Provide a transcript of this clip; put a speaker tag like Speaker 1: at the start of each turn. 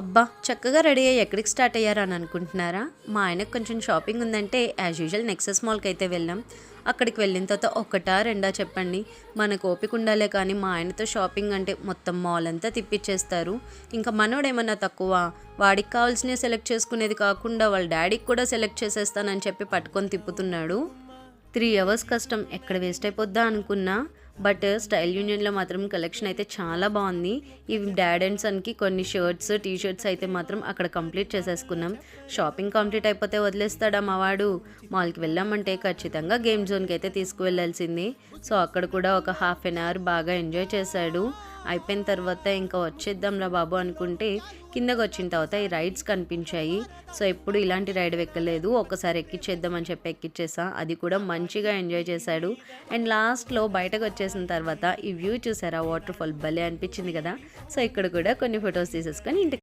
Speaker 1: అబ్బా చక్కగా రెడీ అయ్యి ఎక్కడికి స్టార్ట్ అయ్యారు అని అనుకుంటున్నారా? మా ఆయనకు కొంచెం షాపింగ్ ఉందంటే యాజ్ యూజువల్ నెక్సెస్ మాల్కి అయితే వెళ్ళాం. అక్కడికి వెళ్ళిన తర్వాత ఒకటా రెండా చెప్పండి. మనకు ఓపిక ఉండాలే కానీ మా ఆయనతో షాపింగ్ అంటే మొత్తం మాల్ అంతా తిప్పిచ్చేస్తారు. ఇంకా మనోడేమన్నా తక్కువ? వాడికి కావాల్సినవి సెలెక్ట్ చేసుకునేది కాకుండా వాళ్ళ డాడీకి కూడా సెలెక్ట్ చేసేస్తానని చెప్పి పట్టుకొని తిప్పుతున్నాడు. త్రీ అవర్స్ కష్టం. ఎక్కడ వేస్ట్ అయిపోద్దా అనుకున్నా? బట్ స్టైల్ యూనియన్లో మాత్రం కలెక్షన్ అయితే చాలా బాగుంది. ఈ డాడ్ అండ్ సన్కి కొన్ని షర్ట్స్ టీ షర్ట్స్ అయితే మాత్రం అక్కడ కంప్లీట్ చేసేసుకున్నాం. షాపింగ్ కంప్లీట్ అయిపోతే వదిలేస్తాడా మావాడు మాల్కి వెళ్ళామంటే ఖచ్చితంగా గేమ్ జోన్కి అయితే తీసుకువెళ్ళాల్సింది. సో అక్కడ కూడా ఒక హాఫ్ అన్ అవర్ బాగా ఎంజాయ్ చేశాడు. అయిపోయిన తర్వాత ఇంకా వచ్చేద్దాంరా బాబు అనుకుంటే కిందకు వచ్చిన తర్వాత ఈ రైడ్స్ కనిపించాయి. సో ఎప్పుడు ఇలాంటి రైడ్ ఎక్కలేదు ఒకసారి ఎక్కిచ్చేద్దామని చెప్పి ఎక్కిచ్చేసా. అది కూడా మంచిగా ఎంజాయ్ చేశాడు. అండ్ లాస్ట్లో బయటకు వచ్చేసిన తర్వాత ఈ వ్యూ చూసారా? వాటర్ ఫాల్ భలే అనిపించింది కదా. సో ఇక్కడ కూడా కొన్ని ఫొటోస్ తీసేసుకొని ఇంటికి